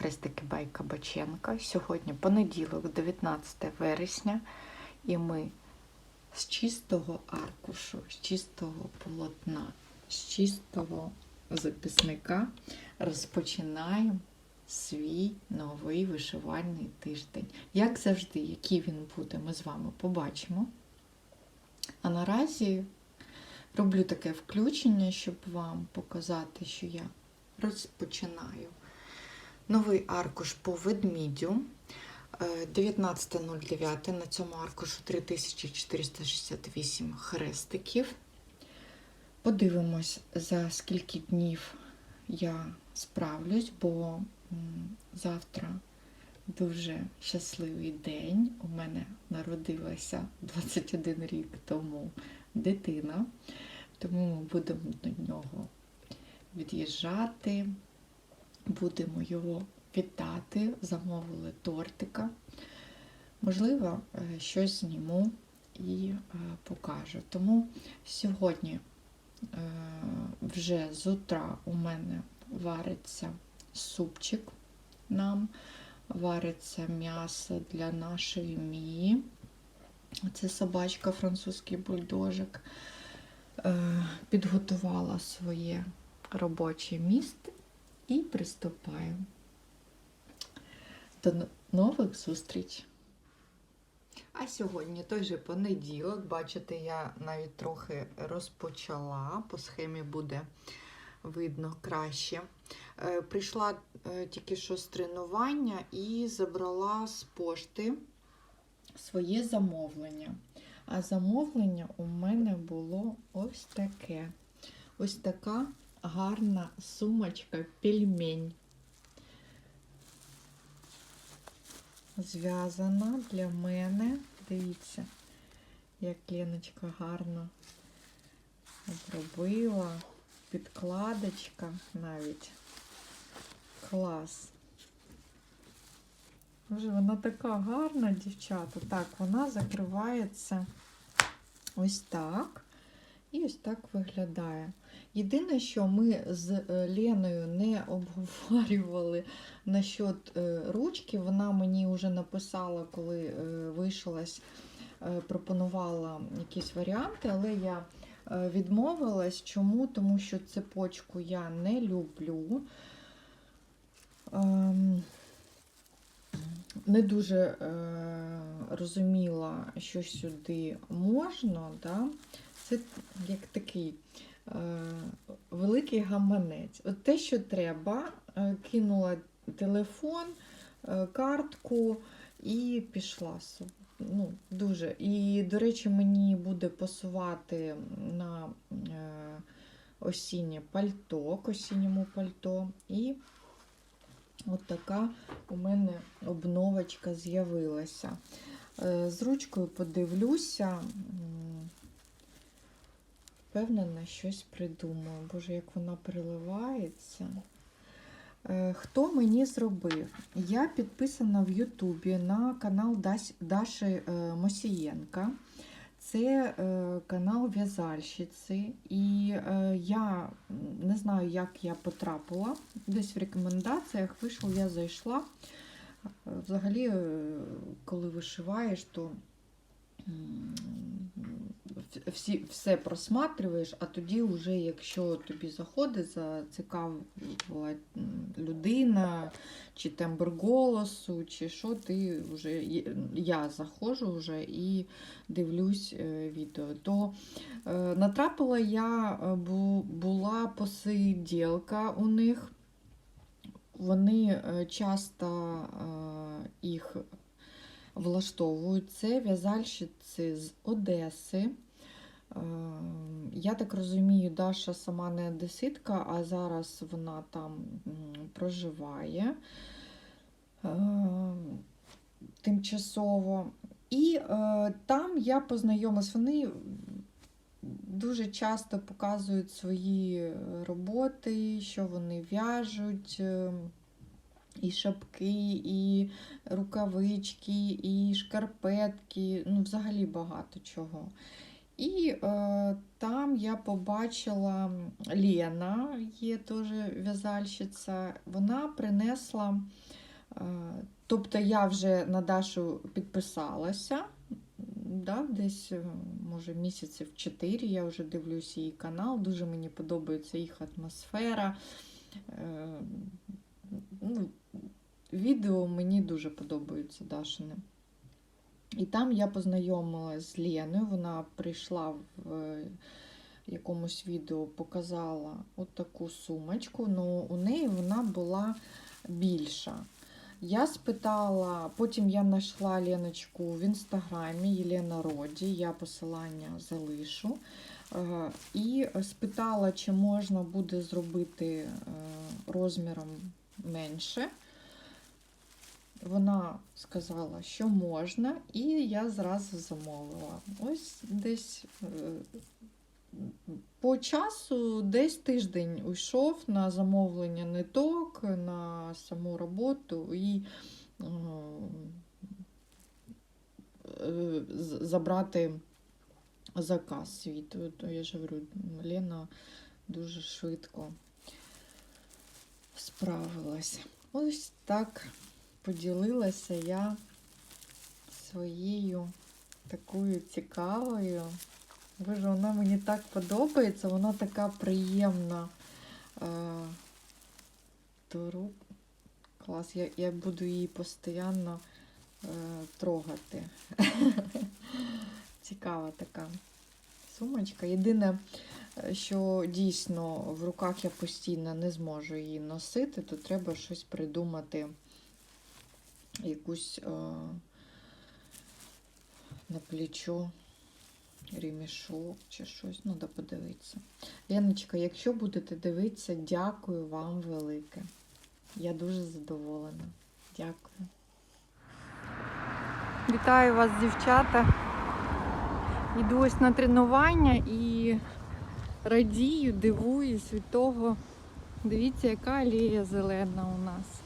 Хрестики Бай Кабаченка. Сьогодні понеділок, 19 вересня, і ми з чистого аркушу, з чистого полотна, з чистого записника розпочинаємо свій новий вишивальний тиждень. Як завжди, який він буде, ми з вами побачимо. А наразі роблю таке включення, щоб вам показати, що я розпочинаю новий аркуш по ведмідю. Е, 19.09. На цьому аркушу 3468 хрестиків. Подивимось, за скільки днів я справлюсь, бо завтра дуже щасливий день. У мене народилася 21 рік тому дитина, тому ми будемо до нього від'їжджати, будемо його вітати, замовили тортика. Можливо, е, щось зніму і е, покажу. Тому сьогодні е, вже з утра у мене вариться супчик нам, вариться м'ясо для нашої мії. Це собачка, французький бульдожик. Підготувала своє робоче місце і приступаю. До нових зустріч! А сьогодні той же понеділок, бачите, я навіть трохи розпочала, по схемі буде видно краще. Е, Прийшла е, тільки що з тренування і забрала з пошти своє замовлення. А замовлення у мене було ось таке. Ось така гарна сумочка пельмень. Зв'язана для мене. Дивіться, як Леночка гарно обробила. Підкладочка навіть. Клас. Боже, вона така гарна, дівчата. Так, вона закривається ось так. І ось так виглядає. Єдине, що ми з е, Леною не обговорювали насчет е, ручки, вона мені вже написала, коли е, вийшлась, пропонувала якісь варіанти, але я відмовилась. Чому? Тому що цепочку я не люблю. Ем, Не дуже розуміла, що сюди можна. Це як такий великий гаманець. От те, що треба, е, кинула телефон, е, картку і пішла. Ну, дуже. І, до речі, мені буде пасувати на е, осіннє пальто, к осінньому пальто. І от така у мене обновочка з'явилася. Е, З ручкою подивлюся. Впевнена, щось придумаю. Боже, як вона переливається. Е, Хто мені зробив? Я підписана в Ютубі на канал Даші е, Мосієнка. Це е, канал в'язальщиці. І я не знаю, як я потрапила. Десь в рекомендаціях вийшло, я зайшла. Взагалі, коли вишиваєш, то всі, все просматриваєш, а тоді, вже, якщо тобі заходить зацікавила людина, чи тембр голосу, чи що, ти вже я заходжу вже і дивлюсь е, відео. То е, натрапила я, е, була посиділка у них. Вони часто їх влаштовують. Це в'язальщиці з Одеси. Е, Я так розумію, Даша сама не одеситка, а зараз вона там проживає е, тимчасово. І е, там я познайомилась. Вони дуже часто показують свої роботи, що вони в'яжуть. е, І шапки, і рукавички, і шкарпетки, ну, взагалі багато чого. І е, там я побачила Лена, є теж в'язальщиця, вона принесла, е, тобто я вже на Дашу підписалася, да, десь, е, може, місяців 4 я вже дивлюсь її канал, дуже мені подобається їх атмосфера. Е, ну, відео мені дуже подобаються Дашини. І там я познайомилась з Леною, вона прийшла в е, якомусь відео, показала от таку сумочку, але у неї вона була більша. Я спитала, потім я знайшла Леночку в інстаграмі Єлена Роді, я посилання залишу. Е, І спитала, чи можна буде зробити е, розміром менше. Вона сказала, що можна, і я зразу замовила. Ось десь е, по часу десь тиждень уйшов на замовлення ниток, на саму роботу і е, забрати заказ свій. То- то Я ж говорю, Лена дуже швидко справилась. Ось так поділилася я своєю такою цікавою. Боже, вона мені так подобається, вона така приємна. Е, до. Клас, я, я буду її постійно е, трогати. Цікава така сумочка. Єдине, е, що дійсно в руках я постійно не зможу її носити, то треба щось придумати, якусь е, на плечо ремішок чи щось, ну да подивитися. Леночка, якщо будете дивитися, дякую вам велике. Я дуже задоволена. Дякую. Вітаю вас, дівчата. Іду ось на тренування і радію, дивуюсь від того. Дивіться, яка алея зелена у нас.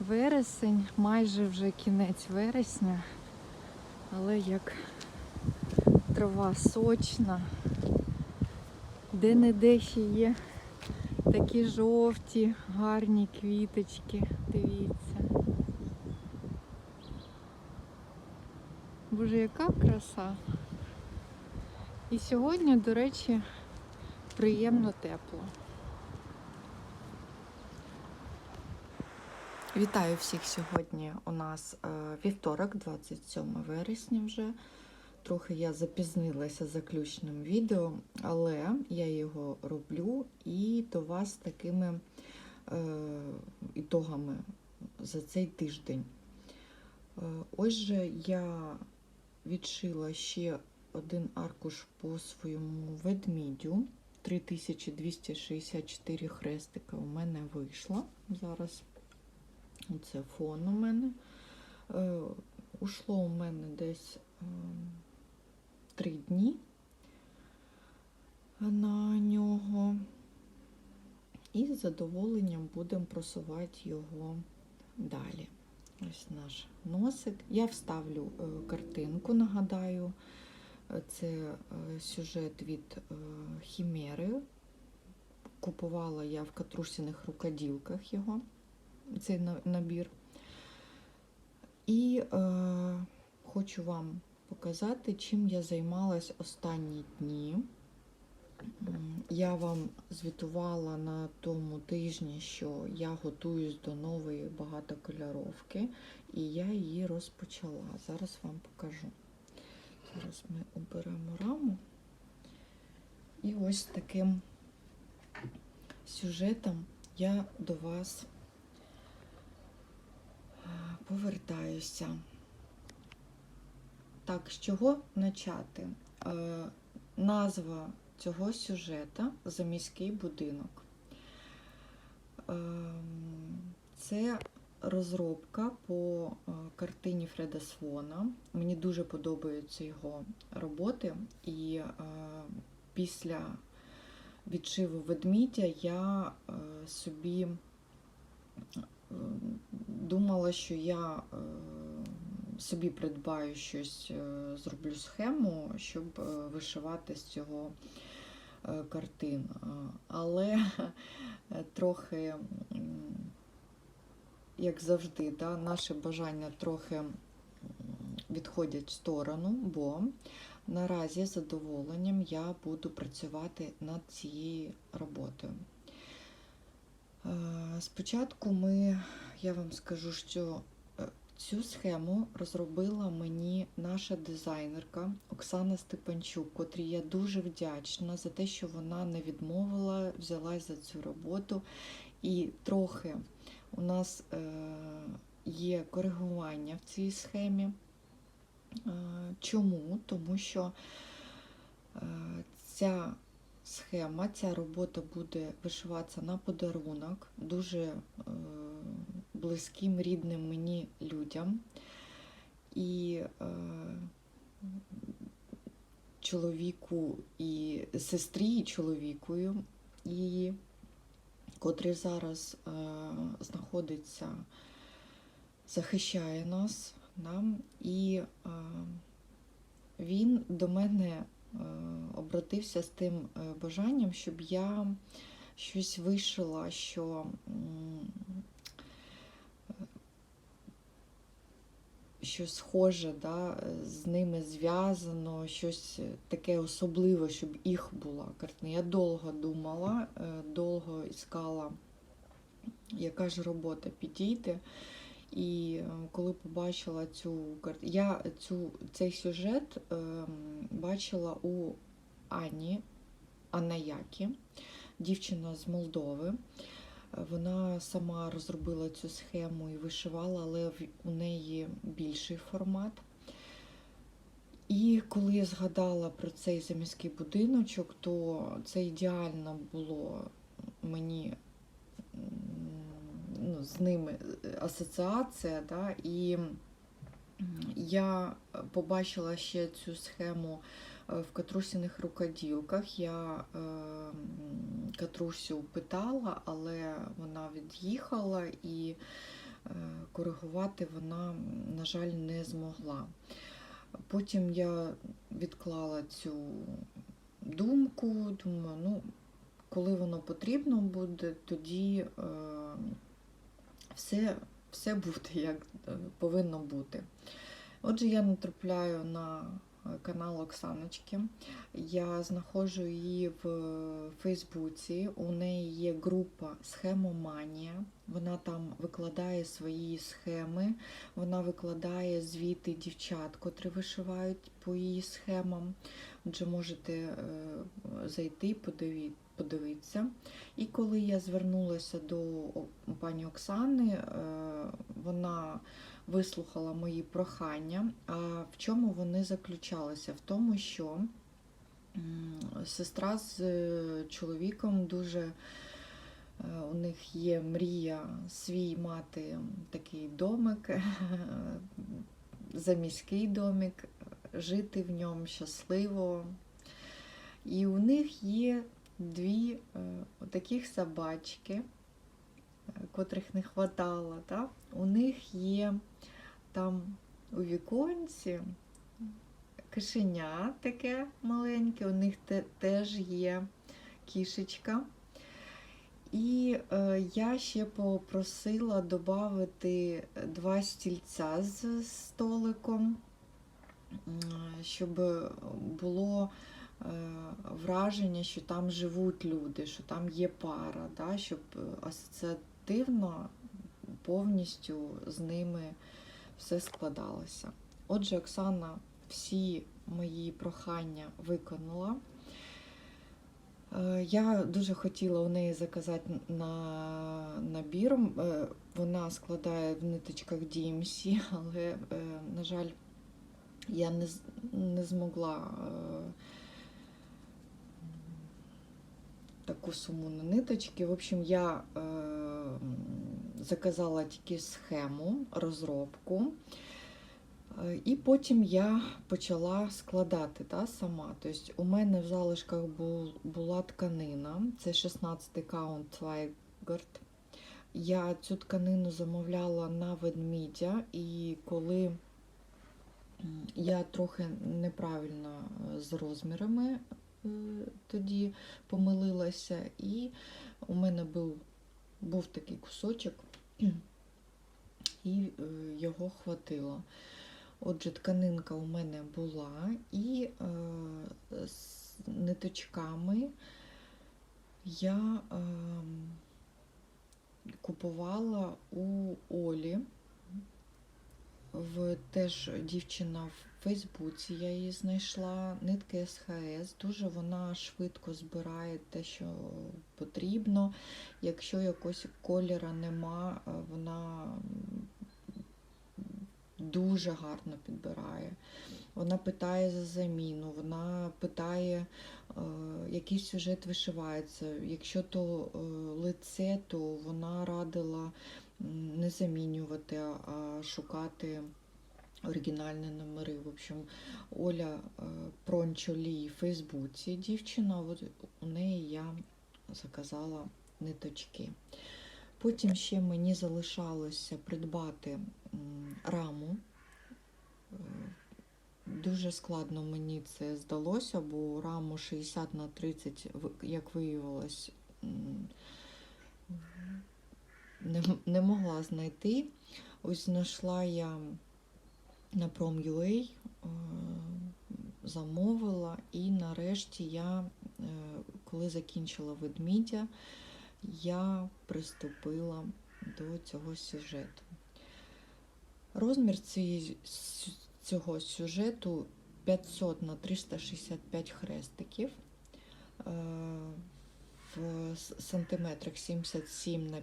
Вересень, майже вже кінець вересня, але як трава сочна. Де-не-де ще є такі жовті, гарні квіточки. Дивіться. Боже, яка краса. І сьогодні, до речі, приємно тепло. Вітаю всіх сьогодні. У нас е, вівторок, 27 вересня вже. Трохи я запізнилася заключним відео, але я його роблю і до вас такими е, ітогами за цей тиждень. Е, ось же я відшила ще один аркуш по своєму ведмідю. 3264 хрестика у мене вийшло. Зараз це фон у мене. Е, ушло у мене десь е, три дні на нього. І з задоволенням будемо просувати його далі. Ось наш носик. Я вставлю е, картинку, нагадаю, це сюжет від Хімери. Купувала я в катрусіних рукоділках його, цей набір. І е, хочу вам показати, чим я займалась останні дні. Я вам звітувала на тому тижні, що я готуюсь до нової багатокольоровки, і я її розпочала. Зараз вам покажу. Зараз ми оберемо раму. І ось таким сюжетом я до вас повертаюся. Так, з чого почати? Е, назва цього сюжета за міський будинок. Ем, Це розробка по е, картині Фреда Свона. Мені дуже подобаються його роботи, і е, після відшиву ведмідя я е, собі е, думала, що я е, собі придбаю щось, е, зроблю схему, щоб е, вишивати з цього картин. Але трохи, як завжди, да, наші бажання трохи відходять в сторону, бо наразі з задоволенням я буду працювати над цією роботою. Е, Спочатку ми, я вам скажу, що е, цю схему розробила мені наша дизайнерка Оксана Степанчук, котрій я дуже вдячна за те, що вона не відмовила, взялась за цю роботу. І трохи у нас е, є коригування в цій схемі. Чому? Тому що ця схема, ця робота буде вишиватися на подарунок дуже е, близьким рідним мені людям. І е, чоловіку і сестрі, і чоловікою її, котрий зараз е, знаходиться, захищає нас. Да? І він до мене обратився з тим е, бажанням, щоб я щось вишила, що е, що схоже, да, з ними зв'язано, щось таке особливе, щоб їх була картина. Я довго думала, е, довго іскала, яка ж робота підійде. І е, коли побачила цю картину, я цю, цей сюжет е, бачила у Ані Анаякі, дівчина з Молдови. Вона сама розробила цю схему і вишивала, але у неї більший формат. І коли я згадала про цей заміський будиночок, то це ідеально було мені ну, з ними асоціація. Да? І я побачила ще цю схему е, в Катрусіних рукоділках. Я е, Катрусю питала, але вона від'їхала і е, коригувати вона, на жаль, не змогла. Потім я відклала цю думку, думаю, ну, коли воно потрібно буде, тоді е, все, все буде, як е, повинно бути. Отже, я натрапляю на е, канал Оксаночки. Я знаходжу її в Фейсбуці. У неї є група Схемоманія. Вона там викладає свої схеми, вона викладає звіти дівчат, котрі вишивають по її схемам. Отже, можете е, зайти, подиві- подивитися. І коли я звернулася до пані Оксани, е, вона вислухала мої прохання. А в чому вони заключалися? В тому, що сестра з е, чоловіком дуже е, у них є мрія свій мати такий домик, заміський домик, жити в ньому щасливо. І у них є дві е, таких собачки, е, котрих не хватало. Так? У них є там у віконці кишеня таке маленьке, у них те, теж є кішечка. І е, я ще попросила додати два стільця з столиком, щоб було враження, що там живуть люди, що там є пара, да, щоб асоціативно повністю з ними все складалося. Отже, Оксана всі мої прохання виконала. Е, Я дуже хотіла у неї заказати на набір. Е, Вона складає в ниточках DMC, але, е, на жаль, я не, не змогла е, таку суму на ниточки. В общем, я е, заказала тільки схему, розробку. Е, І потім я почала складати та, сама. Тобто у мене в залишках бу- була тканина, це 16 каунт Твайгард. Я цю тканину замовляла на ведмідя, і коли Я трохи неправильно е, з розмірами тоді помилилася, і у мене був, був такий кусочок, і е, його хватило. Отже, тканинка у мене була, і е, з ниточками я е, купувала у Олі. В теж дівчина в Фейсбуці, я її знайшла, нитки СХС. Дуже вона швидко збирає те, що потрібно. Якщо якогось кольора нема, вона дуже гарно підбирає. Вона питає за заміну, вона питає, е, який сюжет вишивається. Якщо то е, лице, то вона радила не замінювати, а- шукати оригінальні номери. В общем, Оля Прончолі в Фейсбуці дівчина, от у неї я заказала ниточки. Потім ще мені залишалося придбати раму. Е, Дуже складно мені це здалося, бо раму 60 на 30, як виявилось, не, не могла знайти. Ось знайшла я на Prom.ua, е, замовила, і нарешті я, е, коли закінчила ведмідя, я приступила до цього сюжету. Розмір цього сюжету 500 на 365 хрестиків. е, В сантиметрах 77 на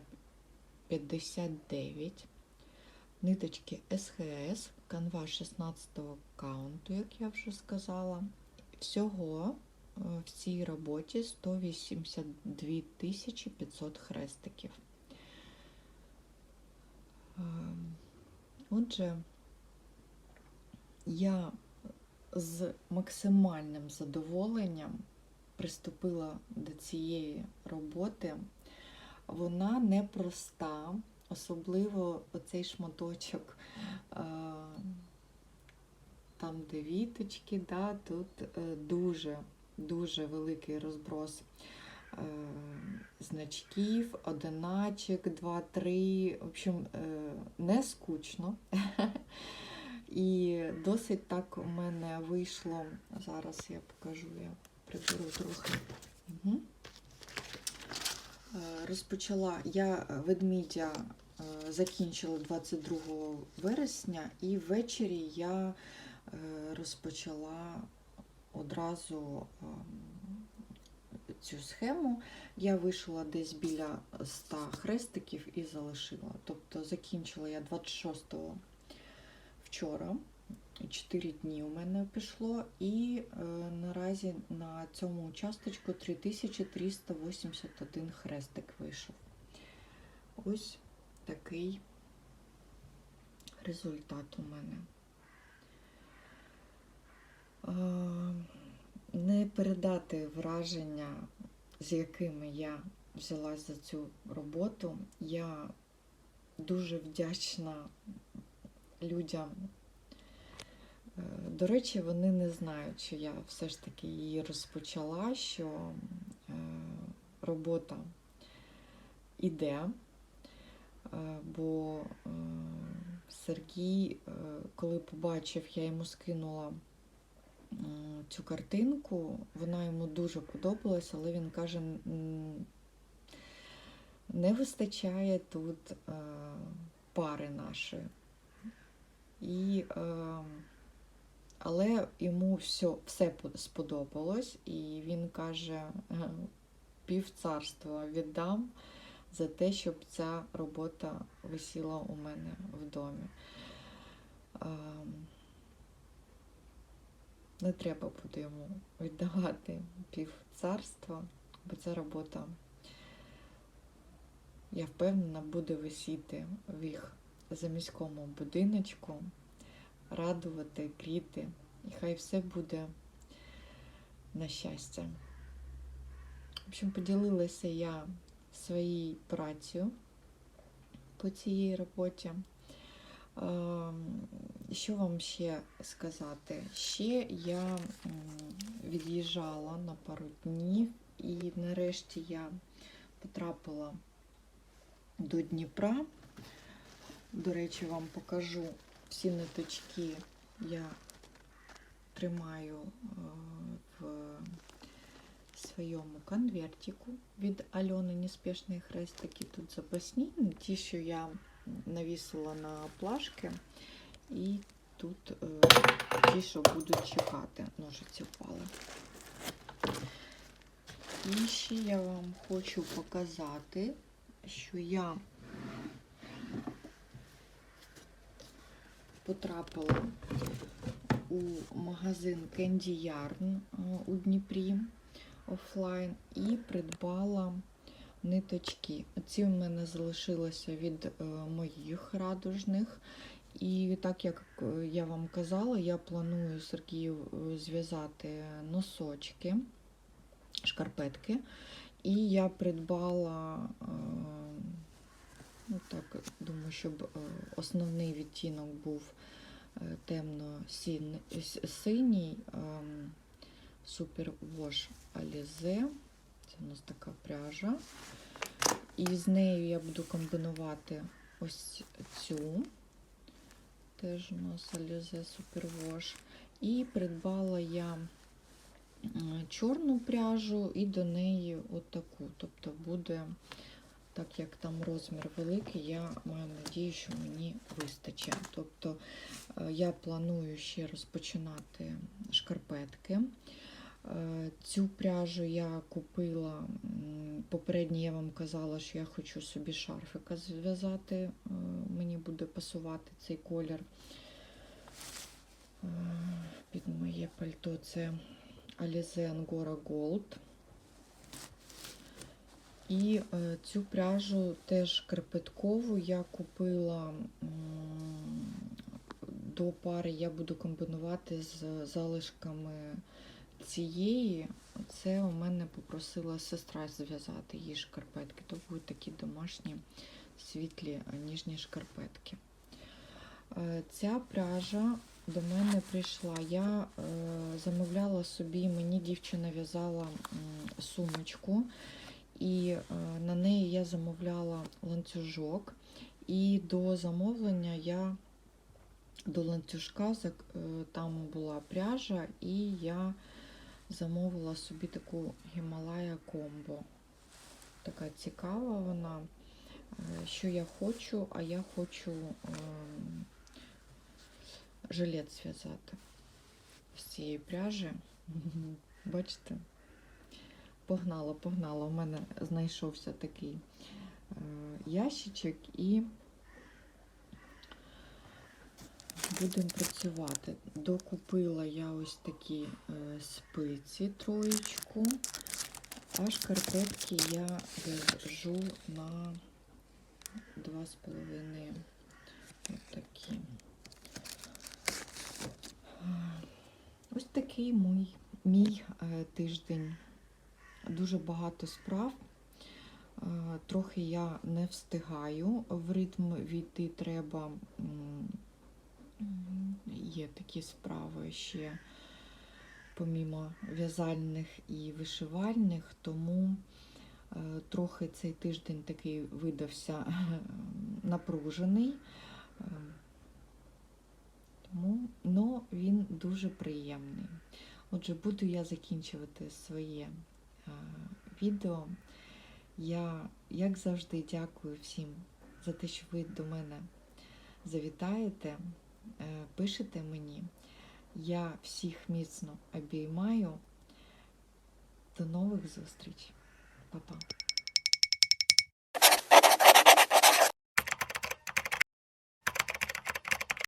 59. Ниточки СХС, канва 16 каунту, як я вже сказала. Всього е, в цій роботі 182 500 хрестиків. Ем, Отже, я з максимальним задоволенням приступила до цієї роботи. Вона непроста, особливо оцей шматочок, е, там, де віточки, да, тут е, дуже, дуже великий розброс е, значків, одиначок, два, три. В общем, е, не скучно. І досить так у мене вийшло. Зараз я покажу, я приберу трохи. Угу. Розпочала я ведмідя е, закінчила 22 вересня, і ввечері я е, розпочала одразу ем, цю схему. Я вийшла десь біля 100 хрестиків і залишила. Тобто закінчила я 26-го вчора. 4 дні у мене пішло, і е, наразі на цьому участочку 3381 хрестик вийшов. Ось такий результат у мене. Е, не передати враження, з якими я взялась за цю роботу. Я дуже вдячна людям. Е, До речі, вони не знають, що я все ж таки її розпочала, що е, робота іде, Е, бо Сергій, коли побачив, я йому скинула цю картинку, вона йому дуже подобалась, але він каже, не вистачає тут пари нашої. І, е, але йому все, все сподобалось, і він каже, «Е, пів царства віддам за те, щоб ця робота висіла у мене в домі. Не треба буде йому віддавати пів царства, бо ця робота, я впевнена, буде висіти в їх заміському будиночку, радувати квіти, і хай все буде на щастя. В общем, поділилася я своєю працею по цій роботі. Що вам ще сказати? Ще я від'їжджала на пару днів, і нарешті я потрапила до Дніпра. До речі, вам покажу всі ниточки я тримаю е, в своєму конвертику від Альони Неспішний хрестики. Тут запасні, ті, що я навісила на плашки, і тут е, ті, що будуть чекати. Ножиці впали. І ще я вам хочу показати, що я потрапила у магазин Candy Yarn е, у Дніпрі офлайн і придбала ниточки. Ці в мене залишилися від е, моїх радужних. І так як е, я вам казала, я планую Сергію зв'язати носочки, шкарпетки. І я придбала, ну так, думаю, щоб е, основний відтінок був е, темно-синій Super Wash Alize. Це у нас така пряжа. І з нею я буду комбінувати ось цю. Теж у нас Alize Super Wash. І придбала я чорну пряжу і до неї отаку. Тобто буде, так як там розмір великий, я маю надію, що мені вистачить. Тобто е, я планую ще розпочинати шкарпетки. Е, Цю пряжу я купила. Попередньо я вам казала, що я хочу собі шарфика зв'язати. е, Мені буде пасувати цей колір під моє пальто. Це Alize Angora Gold. І е, цю пряжу теж крепеткову я купила до пари, я буду комбінувати з залишками цієї. Це у мене попросила сестра зв'язати її шкарпетки. То будуть такі домашні світлі е, ніжні шкарпетки. Е, Ця пряжа до мене прийшла. Я замовляла собі, мені дівчина в'язала сумочку, і е, на неї я замовляла ланцюжок. І до замовлення я до ланцюжка е, там була пряжа, і я замовила собі таку Гімалая комбо. Така цікава вона. Е, Що я хочу, а я хочу ем, жилет зв'язати з цієї пряжі. Бачите? Погнала, погнала. У мене знайшовся такий е, ящичок і будемо працювати. Докупила я ось такі е, спиці троєчку, а шкарпетки я в'яжу на 2,5 ось такі. Ось такий мій, мій е, тиждень. Дуже багато справ. Е, Трохи я не встигаю. В ритм війти треба. Є такі справи ще помімо в'язальних і вишивальних, тому е, трохи цей тиждень такий видався напружений. Е, Тому но він дуже приємний. Отже, буду я закінчувати своє відео. Я, як завжди, дякую всім за те, що ви до мене завітаєте, е, пишете мені. Я всіх міцно обіймаю. До нових зустрічей. Па-па.